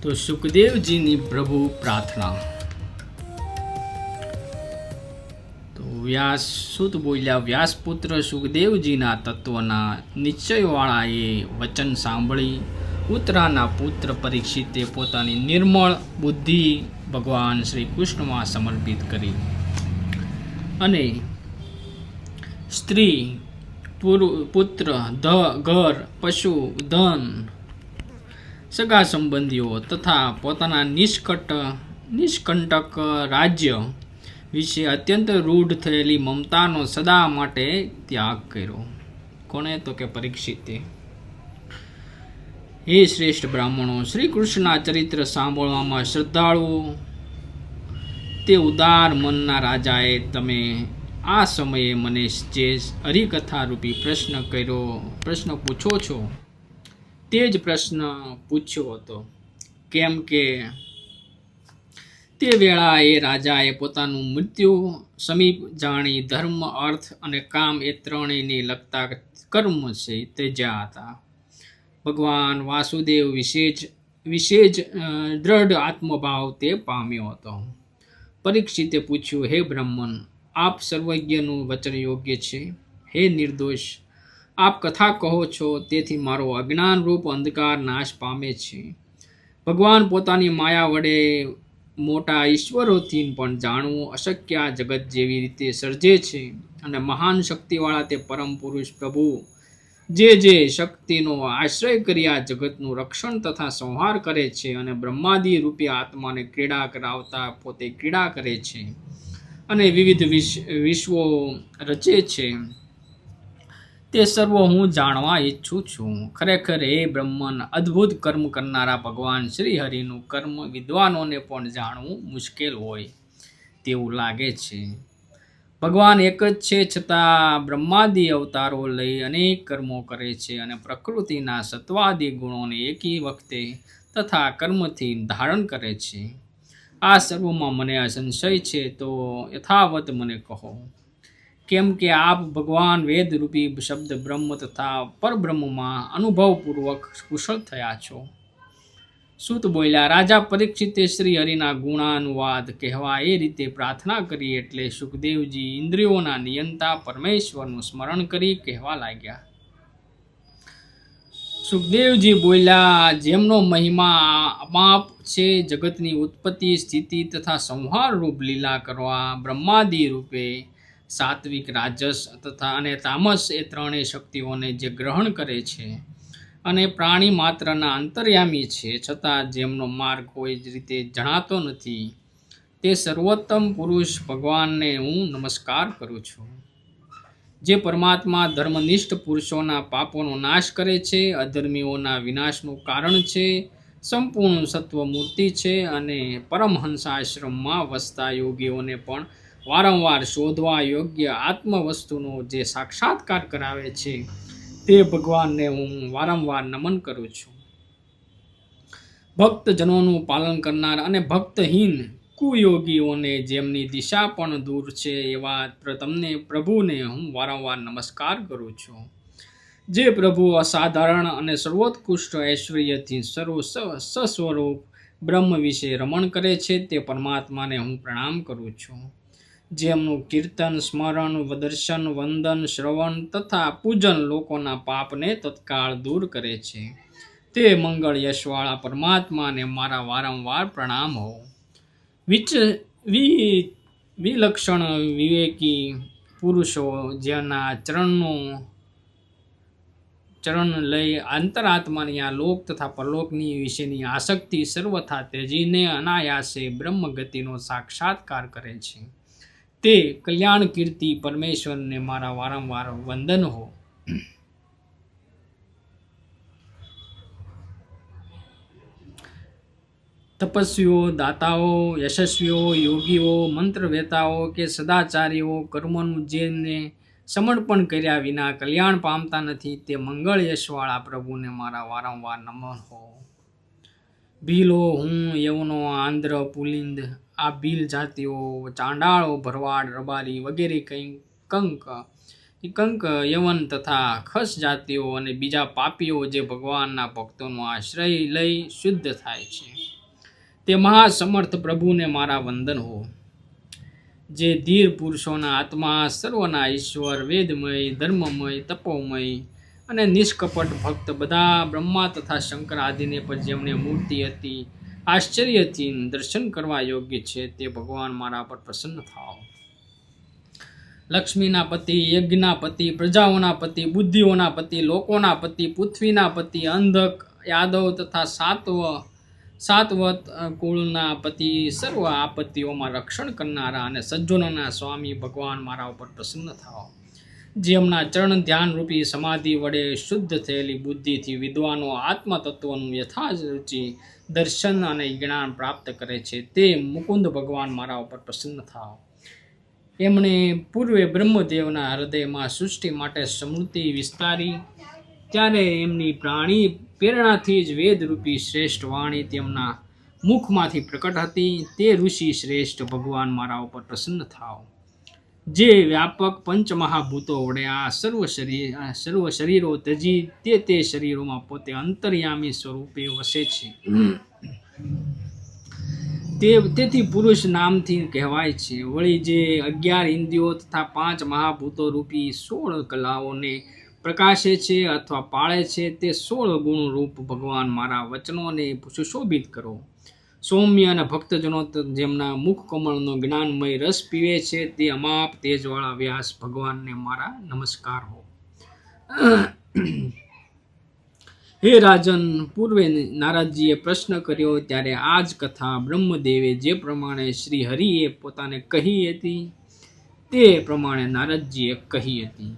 તો સુખદેવજીની પ્રભુ પ્રાર્થના તો વ્યાસ સુત બોલ્યા વ્યાસપુત્ર સુખદેવજીના તત્વના નિશ્ચયવાળાએ વચન સાંભળી ઉત્તરાના પુત્ર પરીક્ષિતે પોતાની નિર્મળ બુદ્ધિ ભગવાન શ્રી કૃષ્ણમાં સમર્પિત કરી અને સ્ત્રી પુત્ર ધ ઘર પશુ ધન સગા સંબંધીઓ તથા પોતાના નિષ્કટ, નિષ્કંટક રાજ્ય વિશે અત્યંત રૂઢ થયેલી મમતાનો સદા માટે ત્યાગ કર્યો. કોણે તો કે પરીક્ષિતે. હે શ્રેષ્ઠ બ્રાહ્મણો શ્રી કૃષ્ણના ચરિત્ર સાંભળવામાં શ્રદ્ધાળુઓ તે ઉદાર મનના રાજાએ તમે આ સમયે મને જે હરિકથા રૂપી પ્રશ્ન કર્યો, પ્રશ્ન પૂછો છો તે જ પ્રશ્ન પૂછ્યો હતો. કેમ કે તે વેળાએ રાજાએ પોતાનું મૃત્યુ સમીપ જાણી ધર્મ, અર્થ અને કામ એ ત્રણેયને લગતા કર્મ છે તે જ્યાં હતા. ભગવાન વાસુદેવ વિશે જ વિશે જ દ્રઢ આત્મભાવ તે પામ્યો હતો. પરીક્ષિતે પૂછ્યું, હે બ્રહ્મન આપ સર્વજ્ઞનું વચન યોગ્ય છે? હે નિર્દોષ આપ કથા કહો છો, તેથી મારો અજ્ઞાન રૂપ અંધકાર નાશ પામે છે. ભગવાન પોતાની માયા વડે મોટા ઈશ્વરોથી પણ જાણવું અશક્ય જગત જેવી રીતે સર્જે છે અને મહાન શક્તિવાળા તે પરમ પુરુષ પ્રભુ, જે જે શક્તિનો આશ્રય કરી આ જગતનું રક્ષણ તથા સંહાર કરે છે અને બ્રહ્માદિ રૂપી આત્માને ક્રીડા કરાવતા પોતે ક્રીડા કરે છે અને વિવિધ વિશ- વિશ્વો રચે છે. તે સર્વ હું જાણવા ઈચ્છું છું. ખરેખર હે બ્રહ્મન અદ્ભુત કર્મ કરનારા ભગવાન શ્રી હરિનું કર્મ વિદ્વાનોને પણ જાણવું મુશ્કેલ હોય તેવું લાગે છે. ભગવાન એક જ છે છતાં બ્રહ્માદિ અવતારો લઈ અનેક કર્મો કરે છે અને પ્રકૃતિના સત્વાદિ ગુણોને એકી વખતે તથા કર્મથી ધારણ કરે છે. આ સર્વમાં મને સંશય છે તો યથાવત મને કહો. કેમ કે આપ ભગવાન વેદરૂપી શબ્દ બ્રહ્મ તથા પરબ્રહ્મમાં અનુભવપૂર્વક કુશળ થયા છો. સુત બોલ્યા, રાજા પરીક્ષિતે શ્રી હરિના ગુણાનુવાદ કહેવા એ રીતે પ્રાર્થના કરી એટલે સુખદેવજી ઇન્દ્રિયોના નિયંતા પરમેશ્વરનું સ્મરણ કરી કહેવા લાગ્યા. સુખદેવજી બોલ્યા, જેમનો મહિમા અમાપ છે, જગતની ઉત્પત્તિ, સ્થિતિ તથા સંહાર રૂપ લીલા કરવા બ્રહ્માદિ રૂપે સાત્વિક, રાજસ તથા અને તામસ એ ત્રણેય શક્તિઓને જે ગ્રહણ કરે છે અને પ્રાણી માત્રના અંતર્યામી છે, છતાં જેમનો માર્ગ કોઈ જ રીતે જણાતો નથી, તે સર્વોત્તમ પુરુષ ભગવાનને હું નમસ્કાર કરું છું. જે પરમાત્મા ધર્મનિષ્ઠ પુરુષોના પાપોનો નાશ કરે છે, અધર્મીઓના વિનાશનું કારણ છે, સંપૂર્ણ સત્વ મૂર્તિ છે અને પરમહંસ આશ્રમમાં વસતા યોગીઓને પણ વારંવાર શોધવા યોગ્ય આત્મવસ્તુનો જે સાક્ષાત્કાર કરાવે છે, તે ભગવાનને હું વારંવાર નમન કરું છું. ભક્તજનોનું પાલન કરનાર અને ભક્તહીન કુયોગીઓને જેમની દિશા પણ દૂર છે એવા તમને પ્રભુને હું વારંવાર નમસ્કાર કરું છું. જે પ્રભુ અસાધારણ અને સર્વોત્કૃષ્ટ ઐશ્વર્યથી સર્વ સસ્વરૂપ બ્રહ્મ વિશે રમણ કરે છે, તે પરમાત્માને હું પ્રણામ કરું છું. જેમનું કીર્તન, સ્મરણ, દર્શન, વંદન, શ્રવણ તથા પૂજન લોકોના પાપને તત્કાળ દૂર કરે છે. તે મંગળ યશવાળા પરમાત્માને મારા વારંવાર પ્રણામ હો. વિચ વિ વિલક્ષણ વિવેકી પુરુષો જેના ચરણનો ચરણ લઈ અંતરાત્માની આ લોક તથા પરલોકની વિશેની આસક્તિ સર્વથા તેજીને અનાયાસે બ્રહ્મ ગતિનો સાક્ષાત્કાર કરે છે. તે કલ્યાણ કીર્તિ પરમેશ્વરને મારા વારંવાર વંદન હો. તપસ્વીઓ, દાતાઓ, યશસ્વીઓ, યોગીઓ, મંત્રવેતાઓ કે સદાચારીઓ કર્મોનું જેને સમર્પણ કર્યા વિના કલ્યાણ પામતા નથી તે મંગળ યશવાળા પ્રભુને મારા વારંવાર નમન હો. ભીલો હું યવનો આંધ્ર પુલિંદ, આ ભીલ જાતિઓ, ચાંડાળો, ભરવાડ, રબારી વગેરે કંઈ કંક કંક યવન તથા ખસ જાતિઓ અને બીજા પાપીઓ જે ભગવાનના ભક્તોનો આશ્રય લઈ શુદ્ધ થાય છે. તે મહાસમર્થ પ્રભુને મારા વંદન હો. જે ધીર પુરુષોના આત્મા સર્વના ઈશ્વર, વેદમય, ધર્મમય, તપોમય અને નિષ્કપટ ભક્ત બધા બ્રહ્મા તથા શંકર આદિને પર જેમણે મૂર્તિ હતી, આશ્ચર્યથી દર્શન કરવા યોગ્ય છે તે ભગવાન મારા પર પ્રસન્ન થાઓ. લક્ષ્મીના પતિ, યજ્ઞના પતિ, પ્રજાઓના પતિ, બુદ્ધિઓના પતિ, લોકોના પતિ, પૃથ્વીના પતિ, અંધક, યાદવ તથા સાતવ, સાતવત કુળના પતિ, સર્વ આપત્તિઓમાં રક્ષણ કરનારા અને સજ્જનોના સ્વામી ભગવાન મારા ઉપર પ્રસન્ન થાઓ. જેમના ચરણ ધ્યાનરૂપી સમાધિ વડે શુદ્ધ થયેલી બુદ્ધિથી વિદ્વાનો આત્મતત્વનું યથારુચિ દર્શન અને જ્ઞાન પ્રાપ્ત કરે છે. તે મુકુંદ ભગવાન મારા ઉપર પ્રસન્ન થાવ. એમણે પૂર્વે બ્રહ્મદેવના હૃદયમાં સૃષ્ટિ માટે સમૃદ્ધિ વિસ્તારી, ત્યારે એમની પ્રાણી પ્રેરણાથી જ વેદરૂપી શ્રેષ્ઠ વાણી તેમના મુખમાંથી પ્રકટ હતી. તે ઋષિ શ્રેષ્ઠ ભગવાન મારા ઉપર પ્રસન્ન થાઓ જે વ્યાપક પંચમહાભૂતો વડે આ સર્વ શરીર સર્વ શરીરો તજી તે તે શરીરોમાં પોતે અંતર્યામી સ્વરૂપે વસે છે. તે, તેથી પુરુષ નામથી કહેવાય છે. વળી જે અગિયાર ઇન્દ્રિયો તથા પાંચ મહાભૂતો રૂપી સોળ કલાઓને પ્રકાશે છે અથવા પાળે છે, તે સોળ ગુણ રૂપ ભગવાન મારા વચનોને સુશોભિત કરો. સૌમ્ય અને ભક્તજનો જેમના મુખ કમળનો જ્ઞાનમય રસ પીવે છે તે અમાપ તેજવાળા વ્યાસ ભગવાનને મારા નમસ્કાર હો. હે રાજન, પૂર્વે નારાજજીએ પ્રશ્ન કર્યો, ત્યારે આ જ કથા બ્રહ્મદેવે જે પ્રમાણે શ્રી હરિએ પોતાને કહી હતી, તે પ્રમાણે નારદજીએ કહી હતી.